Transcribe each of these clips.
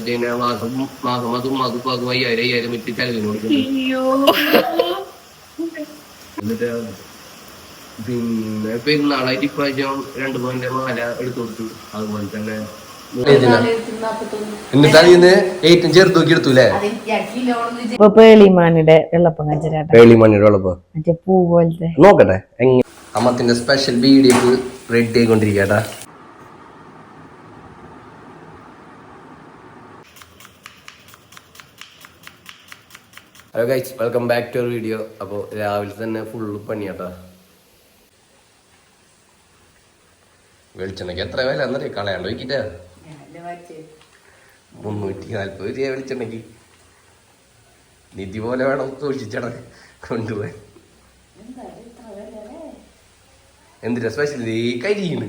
പിന്നെ മാസം മാസം മാസം മാസം മാസം അയ്യായിരം അയ്യായിരം വെച്ച് ചെലവിന് കൊടുക്കുന്നു എന്നിട്ട് പിന്നെ പെരുന്നാളായിട്ട് ഇപ്രാവശ്യം രണ്ടു പോയിന്റ് മാല എടുത്തു കൊടുത്തു. അതുപോലെ തന്നെ ഏറ്റവും ചെറുത് നോക്കി എടുത്തൂലേ ഇപ്പൊ പേളിമാനിയുടെ വെള്ളപ്പം കഞ്ചരാട്ട വേളിമണ്ണിയുടെ ഉള്ളപ്പോ മറ്റേ പൂ പോലത്തെ. നോക്കട്ടെ എങ്ങനെ അമ്മത്തിന്റെ special video ready ആയിക്കൊണ്ടിരിക്കട്ടാ hello guys welcome back to video അപ്പോൾ രാവിലെ തന്നെ ഫുള്ള് പണിയാട്ടോ. വെളിച്ചെണ്ണയ്ക്ക് എത്ര വില എന്നറിയ? കളയാണ്ട് വയ്ക്കിട്ടാ മുന്നൂറ്റി നാല്പത് രൂപ വെളിച്ചെണ്ണയ്ക്ക്. നിധി പോലെ വേണം സൂക്ഷിച്ചട കൊണ്ടുപോകാൻ. എന്തിനാ സ്പെഷ്യൽ ഈ കരിയാണ്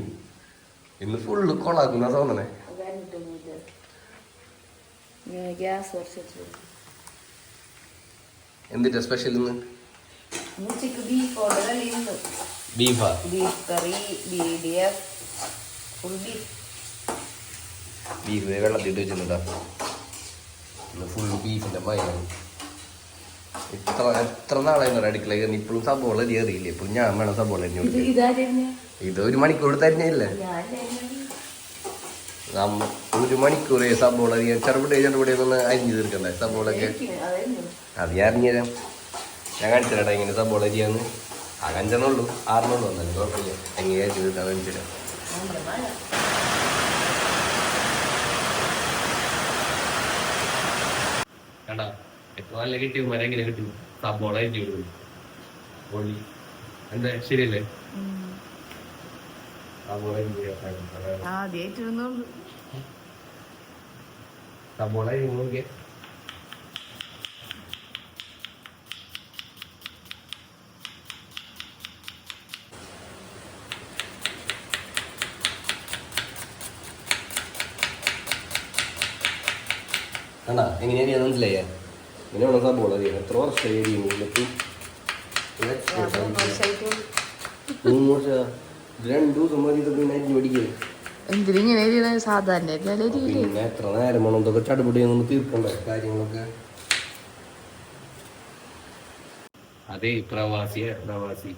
ഇന്ന് ഫുള്ള് കൊളാക്കുന്ന തോന്നണേ. ഗ്യാസ് കുറച്ചിട്ട് എന്തിട്ടാ സ്പെഷ്യൽ ഇന്ന്? ഉച്ചയ്ക്ക് ബീഫ് ഓർഡർ അല്ലേ ബീഫാ beef curry B D F full beef beef വെള്ളത്തിട്ട് വെച്ചിട്ടുണ്ടാ? ഫുള്ള് ബീഫിന്റെ മയാണ് ഇത്ര എത്ര നാളായിരുന്നു അടുക്കളയിൽ കയറി. ഇപ്പോഴും സബോള കയറിയില്ലേ? ഇപ്പോഴും ഞാൻ വേണം സബോള അരിഞ്ഞു ഇത് ഒരു മണിക്കൂർ തന്നെയല്ലേ ഞാൻ നമ്മ ഒരു മണിക്കൂർ സബോള അരിയാൻ ചെറുപടി ചെറുപടി ഒന്ന് അരിഞ്ഞു തീർക്കണ്ടേ? സബോളൊക്കെ അത് ഞാൻ അറിഞ്ഞുതരാം ഞാൻ കാണിച്ചിട്ടാ ഇങ്ങനെ സബോള അരിയാന്ന്. ആ അഞ്ചെണ്ണുള്ളൂ ആറെണ്ണുള്ളൂ എന്നാലും കുഴപ്പമില്ല. അങ്ങനെ അരിഞ്ഞു തീർക്കാൻ കാണിച്ചിട്ട് തരാം കണ്ടാ? ഏറ്റവും നല്ല കിട്ടി മരങ്ങനെ കിട്ടി സബോള അരിഞ്ഞു കൊടുക്കും എന്താ? ശരിയല്ലേ? സബോള അരിഞ്ഞു ആദ്യമായിട്ട് സബോള നോക്കിയേ കണ്ടാ? എങ്ങനെ അറിയാൻ മനസ്സിലായ ഇങ്ങനെ വേണം സബോള അറിയാം എത്ര വർഷമായി എന്നിട്ട് മൂന്ന് വർഷം രണ്ടു ദിവസം മതി ഇതൊക്കെ ഇങ്ങനെ അരിഞ്ഞു പഠിക്കുക എന്തിനിങ്ങനെ സാധാരണ പിന്നെ എത്ര നേരം വേണം? ഇതൊക്കെ ചടുപടി നമ്മൾ തീർക്കണ്ടേ? കാര്യങ്ങളൊക്കെ. അതെ പ്രവാസിയെ പ്രവാസി.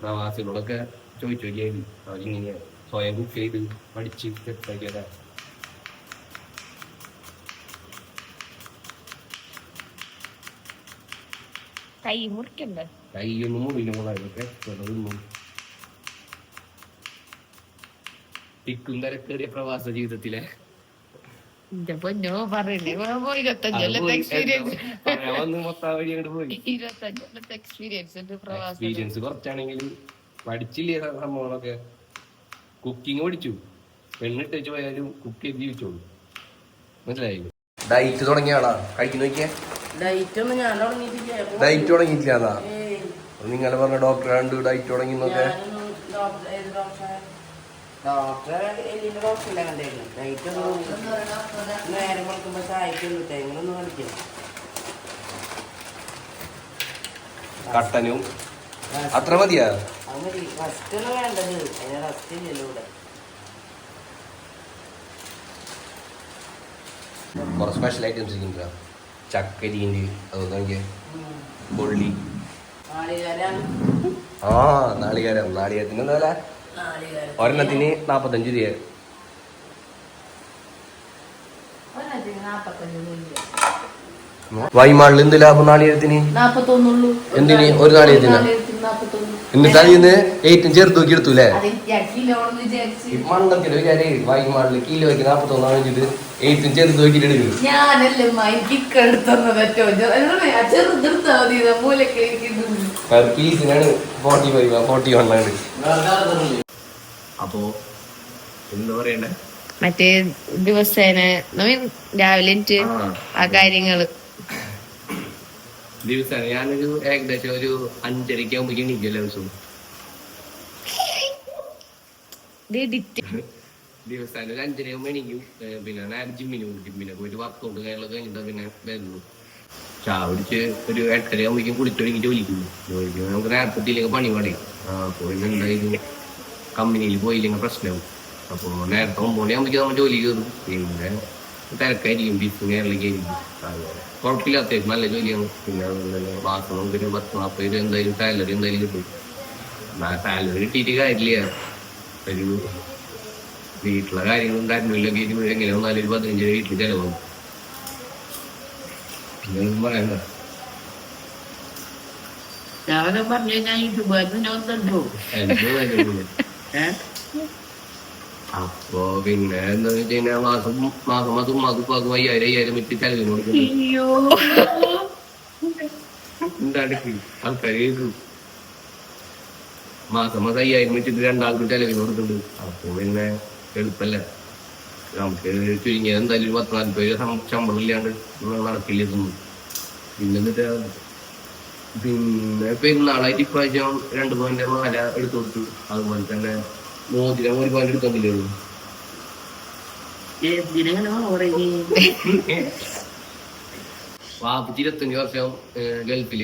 പ്രവാസികളൊക്കെ ചോദിച്ചു നോക്കിയായിരുന്നു അവരിങ്ങനെ സ്വയം കുക്ക് ചെയ്ത് പഠിച്ച് സെറ്റാക്കിയതാ കൈ മുറിക്കണ്ടേ? കൈയൊന്നും മുറിയില്ല മുളകൊക്കെ ചെറുതൊന്നും തിക്കും തിരക്കേറിയ പ്രവാസ ജീവിതത്തിലെ. പൊന്നോ പറയണേ ഇരുപത്തഞ്ച് കൊല്ലത്തെ എക്സ്പീരിയൻസ് വന്ന് വഴി അങ്ങോട്ട് പോയി. ഇരുപത്തഞ്ച് കൊല്ലത്തെ എക്സ്പീരിയൻസ് ഉണ്ട് പ്രവാസം എക്സ്പീരിയൻസ് കുറച്ചാണെങ്കിലും പഠിച്ചില്ലേ സംഭവങ്ങളൊക്കെ? കുക്കിംഗ് പഠിച്ചു. പെണ്ണിട്ട് വെച്ച് പോയാലും കുക്ക് ചെയ്ത് ജീവിച്ചോളൂ. മനസ്സിലായി? ഡയറ്റ് തുടങ്ങിയാണോ കഴിക്കുന്ന നോക്കിയേ. ഡയറ്റ് ഒന്നും ഞാൻ തുടങ്ങിയിട്ടില്ല. ഡയറ്റ് നിങ്ങളെ പറഞ്ഞ ഡോക്ടർ കണ്ട് ഡയറ്റ് തുടങ്ങിന്നൊക്കെ ഡോക്ടറെ എല്ലിന്റെ ഡോക്ടറില്ല കണ്ടായിരുന്നു നൈറ്റ് നേരം കൊടുക്കുമ്പോ ചായക്കൊന്നും തേങ്ങനൊന്നും കളിക്കില്ല കട്ടനും. അത്ര മതിയാ? അത് മതി. റെസ്റ്റ് ഒന്നും വേണ്ടത്. അതിന് റസ്റ്റ് ഇല്ലല്ലോ ഇവിടെ. കുറെ സ്പെഷ്യൽ ഐറ്റംസ് ഇരിക്കുന്നുണ്ട് ചക്കരിയുണ്ട്. അതൊന്നെങ്കിൽ കൊള്ളി നാളികാരാണ് ആ നാളികേരം. നാളികേരത്തിന് എന്താ നാളികാരം ഒരെണ്ണത്തിന് നാപ്പത്തഞ്ച് രൂപ. വൈമാളിൽ എന്ത് ലാഭം നാളികേരത്തിന്? എന്തിന്? ഒരു നാളികേരത്തിന്? എന്നിട്ട് അതിന്ന് ഏറ്റവും ചെറുത് നോക്കി എടുത്തു അല്ലേ? മണ്ടത്തിന് വിചാരി വൈമാളിൽ കിലോയ്ക്ക് നാപ്പത്തൊന്നാണ് വെച്ചിട്ട് ഏറ്റവും ചെറുത് നോക്കിട്ട് എടുക്കുന്നു ഞാനല്ലേ പീസിനാണ് ഫോർട്ടി ഫൈവ് ഫോർട്ടി വൺ ആണ്. അപ്പോ എന്താ പറയണ്ടേ? മറ്റേ ദിവസേന രാവിലെ ആ. കാര്യങ്ങൾ. ദിവസം ഞാനൊരു ഏകദേശം ഒരു അഞ്ചരയ്ക്ക് ആകുമ്പോഴേക്കും എണീക്കല്ലോ ദിവസവും. ദിവസം ഒരു അഞ്ചര ആകുമ്പോൾ എണീക്കും. പിന്നെ നേരെ ജിമ്മിന് പോകും ജിമ്മിനെ പോയിട്ട് വർക്കൗട്ട് കാര്യങ്ങളൊക്കെ കഴിഞ്ഞിട്ട് പിന്നെ വരുന്നു ചാവിടിച്ച് ഒരു എട്ടര ആകുമ്പോഴേക്കും കുളിച്ചൊരുങ്ങിട്ട് വിളിക്കുന്നു. ജോലിക്ക് നമുക്ക് നേരത്തെ പണി പണി ആ പോയി എന്തായാലും കമ്പനിയിൽ പോയില്ലെങ്കിൽ പ്രശ്നവും. അപ്പോൾ നേരത്തെ ഒമ്പത് മണിയാകുമ്പോഴേക്കും നമ്മൾ ജോലി കയറും. പിന്നെ തിരക്കായിരിക്കും ബീഫ് കേരളയ്ക്ക് ആയിരിക്കും കുഴപ്പമില്ലാത്ത നല്ല ജോലിയാണ്. പിന്നെ ബാത്റൂം മാസം ഒരു പത്ത് നാൽപ്പത് രൂപ എന്തായാലും സാലറി എന്തായാലും കിട്ടും. സാലറി കിട്ടിയിട്ട് കാര്യമില്ല. ഒരു വീട്ടിലെ കാര്യങ്ങളും കാര്യങ്ങളിലൊക്കെ ഇരുന്ന് എങ്ങനെ വന്നാലും ഒരു പതിനഞ്ച് രൂപ വീട്ടിൽ ചിലവാകും. പിന്നെ ഒന്നും പറയണ്ട. ഞാനും പറഞ്ഞു ഞാൻ കാര്യമില്ല ഏഹ് അപ്പൊ പിന്നെ എന്താ വെച്ച് കഴിഞ്ഞാൽ മാസം മാസം മാസം മാസം ഉപ്പാക്ക് അയ്യായിരം അയ്യായിരം വെച്ച് ചെലവിന് ആൾക്കാര് കേൾക്കും മാസം മാസം അയ്യായിരം വെച്ചിട്ട് രണ്ടാൾക്ക് ചെലവിന് കൊടുക്കുന്നുണ്ട്. അപ്പൊ പിന്നെ എളുപ്പല്ലേ. നമുക്ക് ചുരുങ്ങിയത് എന്തായാലും പത്തനാല് പത്ത് നാൽപ്പത് രൂപ ശം- ശമ്പളം ഇല്ലാണ്ട് നടക്കില്ല ഇതൊന്നും. പിന്നെ എന്നിട്ട് പിന്നെ പെരുന്നാളായിട്ട് ഇപ്രാവശ്യം രണ്ട് പോയിന്റ് മാല എടുത്തു കൊടുത്തു. അതുപോലെ തന്നെ മോതിരം ഒരു പോയിന്റ് എടുത്തോണ്ടില്ലേ ഉള്ളൂ. വാപ്പിച്ച് ഇരുപത്തഞ്ച് വർഷം ഗൾഫിൽ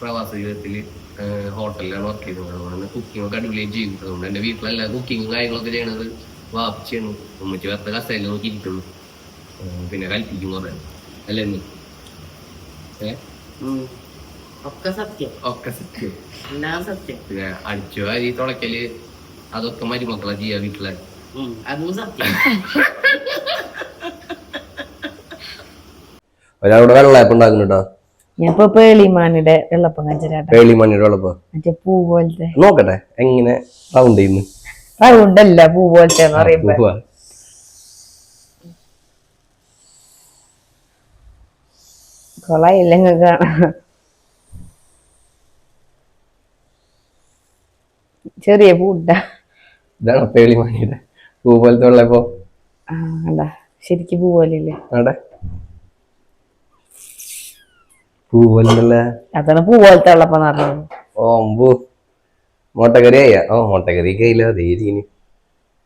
പ്രവാസ ജീവിതത്തിൽ ഹോട്ടലിലാണ് വർക്ക് ചെയ്തത്. അതുകൊണ്ട് കുക്കിംഗ് ഒക്കെ അടിപൊളിയായി ചെയ്യും അതുകൊണ്ട് എന്റെ വീട്ടിലല്ല കുക്കിങ്ങും കാര്യങ്ങളൊക്കെ ചെയ്യണത് വാപ്പിച്ചാണ് ഉമ്മച്ചി വെറുതെ കസേല നോക്കി ഇരിക്കുള്ളൂ ഏഹ്, പിന്നെ കൽപ്പിക്കും കുറേ. അല്ലേ ഏഹ് ഏ. ഒക്കെ സത്യം. ഒക്കെ സത്യം. എല്ലാം സത്യം. പിന്നെ അടിച്ചു അരി അതൊക്കെ മരുമക്കളെ ചെയ്യാ വീട്ടിലെ. അതും സത്യം. ഒരാളുടെ വെള്ളയപ്പം ഉണ്ടാക്കുന്നുണ്ടോ പേളിമാനിയുടെ വെള്ളപ്പം വെള്ളപ്പം? മറ്റേ പൂ പോലത്തെ. നോക്കട്ടെ എങ്ങനെ റൗണ്ട് ചെയ്യുന്നു? റൗണ്ടല്ല പൂ പോലത്തെ എന്ന് പറയുമ്പോ. കാണാം ചെറിയ പൂണ്ട. ഇതാണ് പേളി മണ്ണിയുടെ പൂ പോലത്തെ ഉള്ളപ്പോ. കണ്ടാ. ശരിക്കും പൂ അവിടെ പൂ പോലെ അതാണ് പൂ പോലത്തെ ഓമ്പു മുട്ടക്കറി ആയ? ഓ മുട്ടക്കറി കയ്യില്ല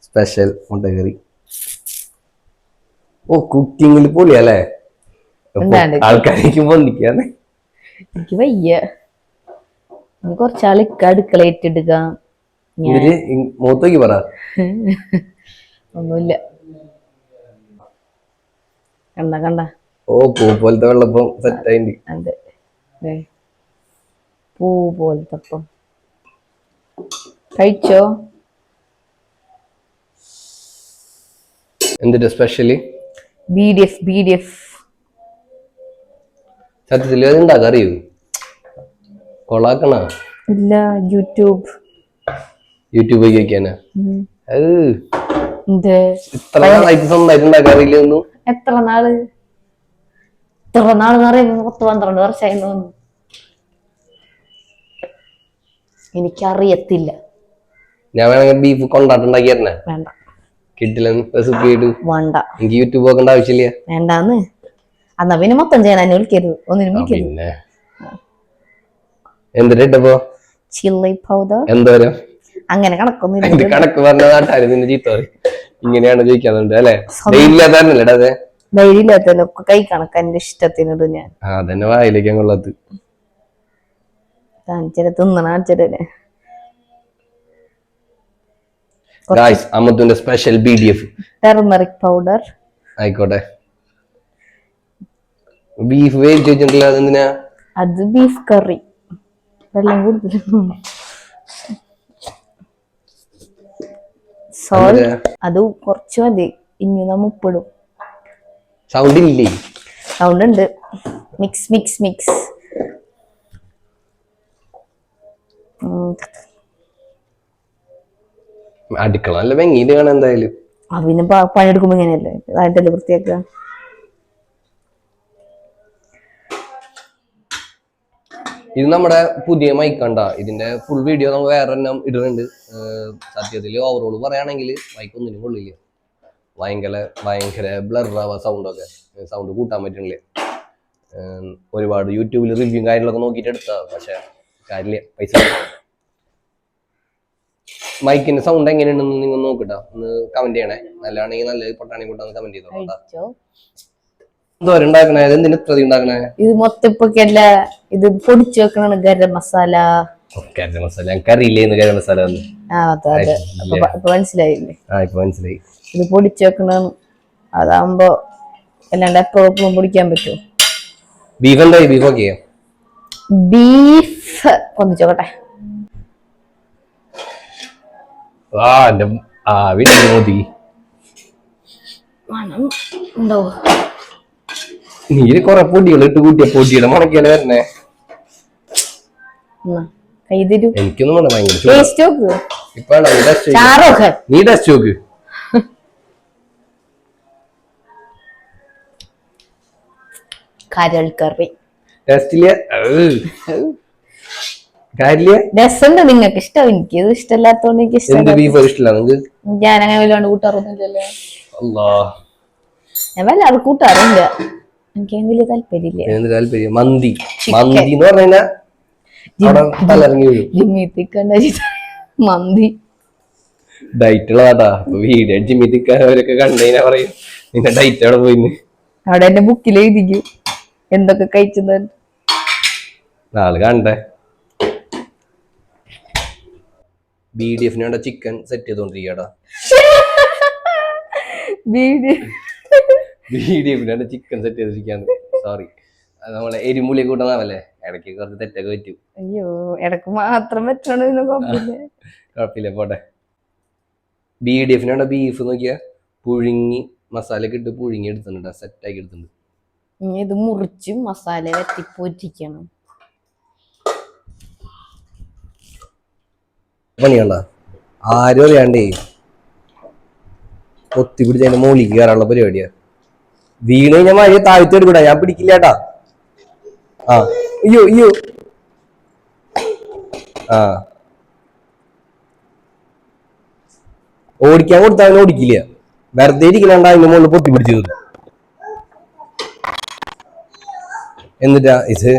സ്പെഷ്യൽ മുട്ടക്കറി. ഓ കുക്കിങ്ങിൽ പൊളിയല്ലേ? ആൾക്കാരേക്ക് പൊന്നിക്കാന്ന്. എനിക്ക് വയ്യ. കുറച്ചാൾ ഇക്ക മൂത്തോക്കി പറ. ഒന്നുമില്ല. കണ്ട കണ്ട. ഓ പൂ പോലത്തെ വെള്ളപ്പം സെറ്റ് ആയിണ്ട് അതെ. പൂ പോലത്തെ അപ്പം. കഴിച്ചോ? എന്തിട്ട് specially B D F B D F സത്യത്തിൽ അത് ഉണ്ടാക്കാൻ അറിയൂ കൊളാക്കണ? ഇല്ല യൂട്യൂബ്. യൂട്യൂബ് വെക്കാനാ ഉം. അത് എന്ത്? ഇത്ര നാളായിട്ട് സ്വന്തമായിട്ട് ഉണ്ടാക്കാൻ അറിയില്ല ഒന്നും? എത്ര നാൾ? എത്ര നാൾ എന്ന് പറയുമ്പോ പത്ത് പന്ത്രണ്ട് വർഷമായി തോന്നുന്നു. എനിക്കറിയത്തില്ല. ഞാൻ വേണമെങ്കിൽ ബീഫ് കൊണ്ടാട്ടുണ്ടാക്കിയായിരുന്നെ വേണ്ട. കിട്ടില്ല റെസിപ്പി ആയിട്ട് വേണ്ട. എനിക്ക് യൂട്യൂബ് നോക്കേണ്ട ആവശ്യമില്ല. വേണ്ടാന്ന്. എന്നാ പിന്നെ മൊത്തം ചെയ്യാൻ എന്നെ വിളിക്കരുത്. ഒന്നിനും വിളിക്കരുത്. പിന്നെ. ചില്ലി പൗഡർ എന്തോരം? അങ്ങനെ കണക്കൊന്നും കണക്ക് പറഞ്ഞ നിന്നെ ചീത്ത ഇങ്ങനെയാണ് അല്ലെ? അതെ? ധൈര്യമില്ലാത്തതിലൊക്കെ കൈ കണക്ക് എന്റെ ഇഷ്ടത്തിനിട് ഞാൻ. അതന്നെ വായിലേക്ക് കൊള്ളത്ത് കാണിച്ചിട്ട് തിന്നണ കാണിച്ചിട്ട് guys അമ്മത്തിന്റെ special B D F turmeric powder ആയിക്കോട്ടെ. ബീഫ് വേവിച്ച് വെച്ചിട്ടുണ്ടല്ലോ അതെന്തിനാ അത് ബീഫ് കറി വെള്ളം കൂടുതൽ സോൾട്ട് അത്. കുറച്ച് മതി. ഇനി നമ്മ ഉപ്പിടും. സൗണ്ട് ഇല്ലേ? സൗണ്ട് ഉണ്ട്. മിക്സ് മിക്സ് മിക്സ് അടുക്കള നല്ല ഭംഗിയിൽ കാണാൻ എന്തായാലും. ആ പിന്നെ പണിയെടുക്കുമ്പോ ഇങ്ങനെയല്ലേ? അതായിട്ടല്ലേ വൃത്തിയാക്കുക. ഇത് നമ്മുടെ പുതിയ മൈക്ക് കണ്ട. ഇതിന്റെ ഫുൾ വീഡിയോ നമ്മൾ വേറെ എണ്ണം ഇടുന്നുണ്ട്. സത്യത്തിൽ ഓവറോൾ പറയുകയാണെങ്കിൽ മൈക്ക് ഒന്നിനും കൊള്ളില്ല. ഭയങ്കര ഭയങ്കര ബ്ലറാവാ സൗണ്ടൊക്കെ സൗണ്ട് കൂട്ടാൻ പറ്റണില്ല ഒരുപാട് യൂട്യൂബിൽ റിവ്യൂ കാര്യങ്ങളൊക്കെ നോക്കിയിട്ട് എടുത്താ. പക്ഷെ കാര്യമില്ല. പൈസ മൈക്കിന്റെ സൗണ്ട് എങ്ങനെയുണ്ടെന്ന് നിങ്ങൾ നോക്കിട്ടാ. ഒന്ന് കമന്റ് ചെയ്യണേ. നല്ലതാണെങ്കിൽ നല്ല പൊട്ടാണെങ്കിൽ പൊട്ടാന്ന് കമന്റ് ചെയ്തോളാം എന്തോ ഉണ്ടാക്കണേ എന്തിനാ ഉണ്ടാക്കണേ? ഇത് മൊത്തം ഇപ്പൊക്കെയല്ല ഇത് പൊടിച്ചു വെക്കണ ഗരം മസാല. ഗരം മസാല. ഞങ്ങൾക്ക് അറിയില്ലേന്ന് ഗരം മസാല ആ അതെ അതെ. അപ്പൊ പ- മനസ്സിലായില്ലേ? ആ ഇപ്പൊ മനസ്സിലായി. ഇത് പൊടിച്ചു വെക്കണം. അതാകുമ്പോ അല്ലാണ്ട് എപ്പോഴും പൊടിക്കാൻ പറ്റുമോ? ബീഫ് എന്തായി? ബീഫ് ഓക്കെ ബീഫ് ഒന്നിച്ചോട്ടെ ആ എന്റെ ആവി മോദി മണം ഉണ്ടോ നീര് കൊറേ പൊടികൾ ഇട്ട് കൂട്ടിയ പൊടിയുടെ മണക്കിയാണ് വരണേ. എനിക്കൊന്നും വേണ്ട ഭയങ്കര ഇപ്പൊ നീ ടസ്റ്റ് നോക്ക്. കരൾ കറി. രസമുണ്ട് നിങ്ങൾക്ക് ഇഷ്ടം. എനിക്ക് ഇത് ഇഷ്ടമല്ലാത്തോണ്ട് എനിക്ക് ഇഷ്ടമില്ല. നിങ്ങക്ക്? ഞാൻ അങ്ങനെ വല്ലാണ്ട് കൂട്ടാറൊന്നുമില്ലല്ലോ ഞാൻ വല്ലാതെ കൂട്ടാറില്ല എനിക്ക് വലിയ താല്പര്യമില്ല. മന്തി. മന്തി എന്ന് പറഞ്ഞു മന്തി. വീഡിയോ ജിമ്മിത്തിക്കാരവരൊക്കെ കണ്ടതിനാ പറയും. നിന്റെ ഡയറ്റ് അവിടെ പോയിന്ന്? അവിടെ എന്റെ ബുക്കിൽ എഴുതിക്കും. എന്തൊക്കെ കഴിച്ചത് ആൾ കണ്ടേ ബി ഡി എഫിന് വേണ്ട ചിക്കൻ സെറ്റ് ചെയ്തോണ്ടിരിക്കടാ. ബി ഡി എഫിന് വേണ്ട ചിക്കൻ സെറ്റ് ചെയ്തിരിക്കാന്ന്. സോറി നമ്മളെ എരിമുളി കൂട്ടുന്നതല്ലേ ഇടയ്ക്ക് കുറച്ച് തെറ്റൊക്കെ പറ്റും. അയ്യോ ഇടയ്ക്ക് മാത്രം പറ്റണ കുഴപ്പമില്ല പോട്ടെ. ബി ഡി എഫിന് വേണ്ട ബീഫ് നോക്കിയാ? പുഴുങ്ങി മസാലയൊക്കെ ഇട്ട് പുഴുങ്ങി എടുത്തിട്ടുണ്ട് സെറ്റാക്കി എടുത്തിട്ടുണ്ട്. ഇനി ഇത് മുറിച്ച് മസാല വെത്തിപ്പൊരിക്കണം പണിയണ്ട. ആരും അറിയാണ്ടേ. ഒത്തി പിടിച്ച് അതിന്റെ മോളിക്ക് കയറാനുള്ള പരിപാടിയാ. വീണ് കഴിഞ്ഞാൽ മഴ താഴ്ത്തി എടുക്കൂടാ. ഞാൻ പിടിക്കില്ലാട്ടാ ആ. അയ്യോ അയ്യോ. ആ. ഓടിക്കാൻ കൊടുത്താൽ അവനെ ഓടിക്കില്ല. വെറുതെ ഇരിക്കലാണ്ട് അതിന്റെ മുകളിൽ പൊത്തി പിടിച്ചു എന്നിട്ടാ ഇത്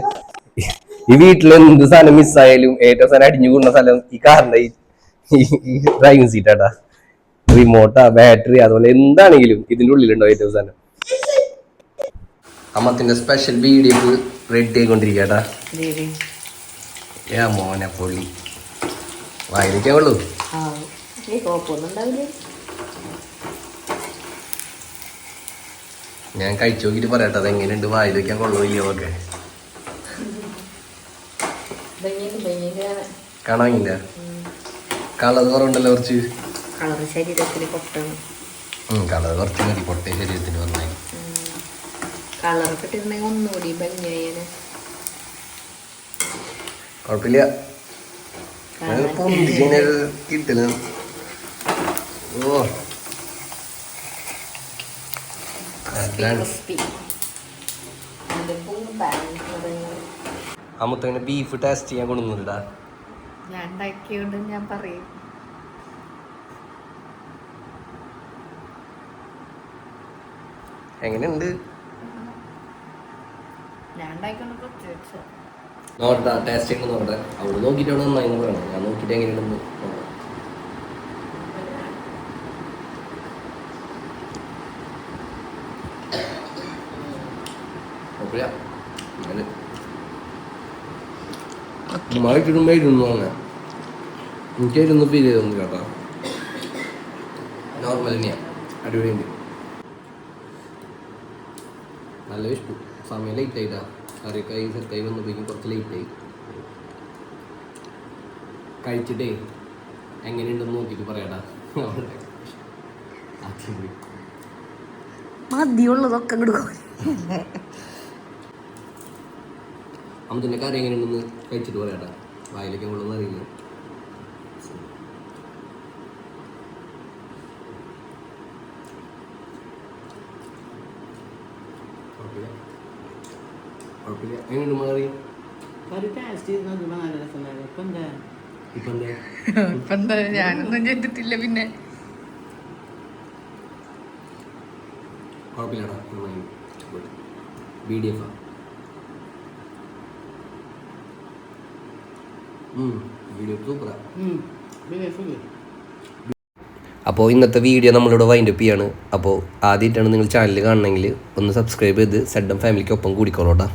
ഈ വീട്ടിൽ എന്ത് സാധനം മിസ്സായാലും ഏറ്റവും സാധനം അടിഞ്ഞു കൂടുന്ന സ്ഥലം ഈ കാറിന്റെ ഈ ഡ്രൈവിംഗ് സീറ്റാട്ടാ റിമോട്ടാ ബാറ്ററി അതുപോലെ എന്താണെങ്കിലും ഇതിന്റെ ഉള്ളിലുണ്ടോ ഏറ്റവും സാധനം. അമ്മത്തിന്റെ സ്പെഷ്യൽ വീഡിയോ റെഡി ആയിക്കൊണ്ടിരിക്കട്ടാ ഏ മോനെ പൊള്ളി ഉണ്ടാവില്ല? ഞാൻ കഴിച്ചു നോക്കിട്ട് പറയട്ടെ അത് എങ്ങനെയുണ്ട് വായിൽ വെക്കാൻ കൊള്ളുമില്ലയോ ഒക്കെ? കാണാനില്ല. കളർ കുറവുണ്ടല്ലോ കുറച്ച്. കളർ ശരീരത്തിന് പൊട്ടണം. കളർ കുറച്ച് മതി. പൊട്ടേ ശരീരത്തിന് വന്നായി കളറൊക്കെ ഇട്ടിരുന്നെങ്കിൽ ഒന്നുകൂടി ഭംഗിയായേനെ കുഴപ്പമില്ല. കിട്ടില്ല ഓ. അമ്മത്തങ്ങനെ ബീഫ് ടേസ്റ്റ് ചെയ്യാൻ കൊണ്ടുവന്നിട്ടാ ഞാൻ ഉണ്ടാക്കിയോണ്ട് ഞാൻ പറയും. എങ്ങനെയുണ്ട്? നോക്കട്ടാ ടേസ്റ്റ് ചെയ്യുമ്പോൾ നോക്കട്ടെ അവിടെ നോക്കിയിട്ടാണ് നന്നായി പറയണം. ഞാൻ നോക്കിയിട്ട് എങ്ങനെയുണ്ടെന്ന് നോർമൽ സമയം ലൈറ്റ് ആയിട്ടാ. കറിയൊക്കെ ആയി സെറ്റായി വന്നപ്പോഴേക്കും കുറച്ച് ലേറ്റായി കഴിച്ചിട്ടേ എങ്ങനെയുണ്ടെന്ന് നോക്കിയിട്ട് പറയാടാ. മതിയുള്ളതൊക്കെ കൊടുക്കും അമ്മത്തിന്റെ കറി എങ്ങനെയുണ്ടെന്ന് കഴിച്ചിട്ട് പറയാട്ടാ വായിലേക്ക് കൊള്ളുന്ന അറിയില്ല. കുഴപ്പമില്ല. ഒന്ന് മാറി? ഒരു ടേസ്റ്റ് ചെയ്ത് നോക്കുമ്പോൾ നല്ല രസമുണ്ടായിരുന്നു. ഇപ്പം എന്താ? ഇപ്പം എന്താ? ഇപ്പൊ എന്താ? ഞാനൊന്നും ചെയ്തിട്ടില്ല പിന്നെ. കുഴപ്പമില്ലടാ നന്നായി ബി ഡി എഫ് വീഡിയോ സൂപ്പറാ പിന്നെ സുഖം അപ്പോൾ ഇന്നത്തെ വീഡിയോ നമ്മളിവിടെ വൈൻഡ് അപ്പ് ചെയ്യാണ്. അപ്പോൾ ആദ്യമായിട്ടാണ് നിങ്ങൾ ചാനൽ കാണണമെങ്കിൽ ഒന്ന് സബ്സ്ക്രൈബ് ചെയ്ത് സെഡം ഫാമിലിക്ക് ഒപ്പം കൂടിക്കോളൂട്ടാ